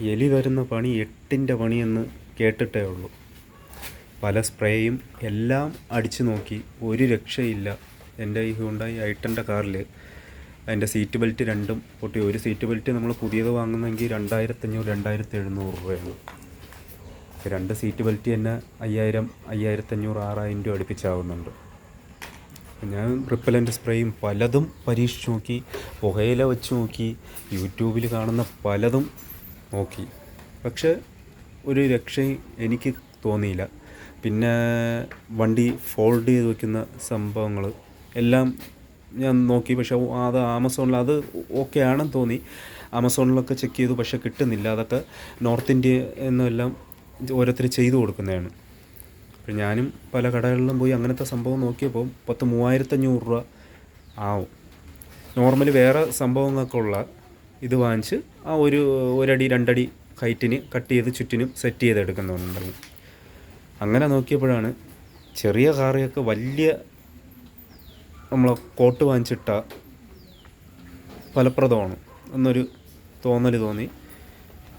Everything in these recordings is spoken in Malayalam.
എലി തരുന്ന പണി എട്ടിന്റെ പണിയെന്ന് കേട്ടിട്ടേ ഉള്ളൂ. പല സ്പ്രേയും എല്ലാം അടിച്ചു നോക്കി ഒരു രക്ഷയില്ല. എന്റെ ഈ ഹ്യൂണ്ടായി ഐട്ടന്റെ കാറിൽ അതിന്റെ സീറ്റ് ബെൽറ്റ് രണ്ടും പൊട്ടി. ഒരു സീറ്റ് ബെൽറ്റ് നമ്മൾ പുതിയത് വാങ്ങുന്നെങ്കിൽ രണ്ടായിരത്തഞ്ഞൂറ് രണ്ടായിരത്തി എഴുന്നൂറ് രൂപയാണ്. രണ്ട് സീറ്റ് ബെൽറ്റ് തന്നെ അയ്യായിരം അയ്യായിരത്തഞ്ഞൂറ് ആറായിരം രൂപ അടുപ്പിച്ചാവുന്നുണ്ട്. ഞാൻ റിപ്പലന്റ് സ്പ്രേയും പലതും പരീക്ഷിച്ച് നോക്കി പുകയില വെച്ച് നോക്കി യൂട്യൂബിൽ കാണുന്ന പലതും നോക്കി. പക്ഷേ ഒരു രക്ഷയും എനിക്ക് തോന്നിയില്ല. പിന്നെ വണ്ടി ഫോൾഡ് ചെയ്ത് വയ്ക്കുന്ന സംഭവങ്ങൾ എല്ലാം ഞാൻ നോക്കി. പക്ഷെ അത് ആമസോണിൽ അത് ഓക്കെ ആണെന്ന് തോന്നി. ആമസോണിലൊക്കെ ചെക്ക് ചെയ്തു പക്ഷെ കിട്ടുന്നില്ല. അതൊക്കെ നോർത്ത് ഇന്ത്യ എന്നെല്ലാം ഓരോരുത്തർ ചെയ്തു കൊടുക്കുന്നതാണ്. അപ്പം ഞാനും പല കടകളിലും പോയി അങ്ങനത്തെ സംഭവം നോക്കിയപ്പോൾ പത്ത് മൂവായിരത്തഞ്ഞൂറ് രൂപ ആവും. നോർമലി വേറെ സംഭവങ്ങൾക്കുള്ള ഇത് വാങ്ങിച്ച് ആ ഒരു ഒരടി രണ്ടടി ഹൈറ്റിന് കട്ട് ചെയ്ത് ചുറ്റിനും സെറ്റ് ചെയ്തെടുക്കുന്നുണ്ടല്ലോ അങ്ങനെ നോക്കിയപ്പോഴാണ് ചെറിയ കാറിയൊക്കെ വലിയ നമ്മളെ കോട്ട് വാങ്ങിച്ചിട്ട ഫലപ്രദമാണ് എന്നൊരു തോന്നൽ തോന്നി.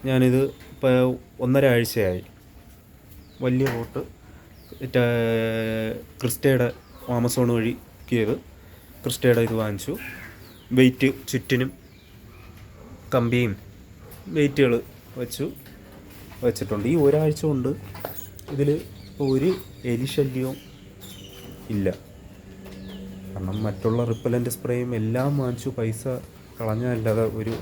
ഞാനിത് ഇപ്പോൾ ഒന്നര ആഴ്ചയായി. വലിയ കോട്ട് ക്രിസ്റ്റയുടെ ആമസോൺ വഴി ചെയ്ത് ക്രിസ്റ്റയുടെ ഇത് വാങ്ങിച്ചു. വെയിറ്റ് ചുറ്റിനും കമ്പിയും വെയിറ്റുകൾ വെച്ചു വെച്ചിട്ടുണ്ട്. ഈ ഒരാഴ്ച കൊണ്ട് ഇതിൽ ഒരു എലിശല്യവും ഇല്ല. കാരണം മറ്റുള്ള റിപ്പലന്റ് സ്പ്രേയും എല്ലാം വാങ്ങിച്ചു. പൈസ കളഞ്ഞല്ലാതെ ഒരു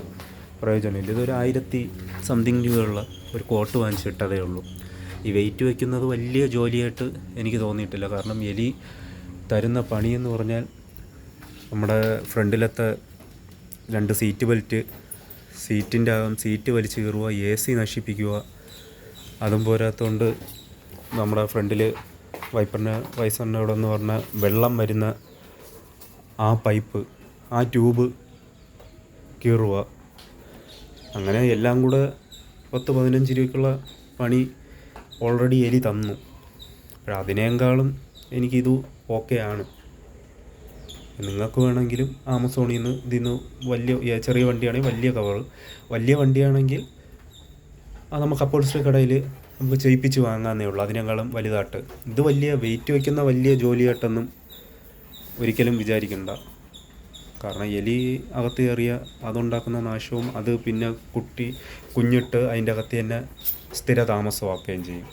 പ്രയോജനമില്ല ഇതൊരു ആയിരത്തി സംതിങ് രൂപയുള്ള ഒരു കോട്ട് വാങ്ങിച്ചിട്ടതേ ഉള്ളൂ. ഈ വെയിറ്റ് വയ്ക്കുന്നത് വലിയ ജോലിയായിട്ട് എനിക്ക് തോന്നിയിട്ടില്ല. കാരണം എലി തരുന്ന പണിയെന്ന് പറഞ്ഞാൽ നമ്മുടെ ഫ്രണ്ടിലത്തെ രണ്ട് സീറ്റ് ബെൽറ്റ് സീറ്റിന്റെ അകം സീറ്റ് വലിച്ചു കീറുക എ സി നശിപ്പിക്കുക അതും പോരാത്തതുകൊണ്ട് നമ്മുടെ ഫ്രണ്ടിൽ വൈപ്പറിന് വൈസറിന്റെ അവിടെ എന്ന് പറഞ്ഞാൽ വെള്ളം വരുന്ന ആ പൈപ്പ് ആ ട്യൂബ് കീറുക. അങ്ങനെ എല്ലാം കൂടെ പത്ത് പതിനഞ്ച് രൂപയ്ക്കുള്ള പണി ഓൾറെഡി എലി തന്നു. അതിനേക്കാളും എനിക്കിത് ഓക്കെ ആണ്. നിങ്ങൾക്ക് വേണമെങ്കിലും ആമസോണിൽ നിന്ന് ഇതിന്ന് വലിയ ചെറിയ വണ്ടിയാണെങ്കിൽ വലിയ കവർ വലിയ വണ്ടിയാണെങ്കിൽ അത് നമുക്ക് അപ്പോൾസ്റ്ററി കടയിൽ നമുക്ക് ചെയ്യിപ്പിച്ച് വാങ്ങാമെന്നേ ഉള്ളൂ. അതിനേക്കാളും വലുതായിട്ട്. ഇത് വലിയ വെയിറ്റ് വയ്ക്കുന്ന വലിയ ജോലിയായിട്ടൊന്നും ഒരിക്കലും വിചാരിക്കണ്ട. കാരണം എലി അകത്ത് കയറിയ അതുണ്ടാക്കുന്ന നാശവും അത് പിന്നെ കുട്ടി കുഞ്ഞിട്ട് അതിന്റെ അകത്ത് തന്നെ സ്ഥിര താമസമാക്കുകയും ചെയ്യും.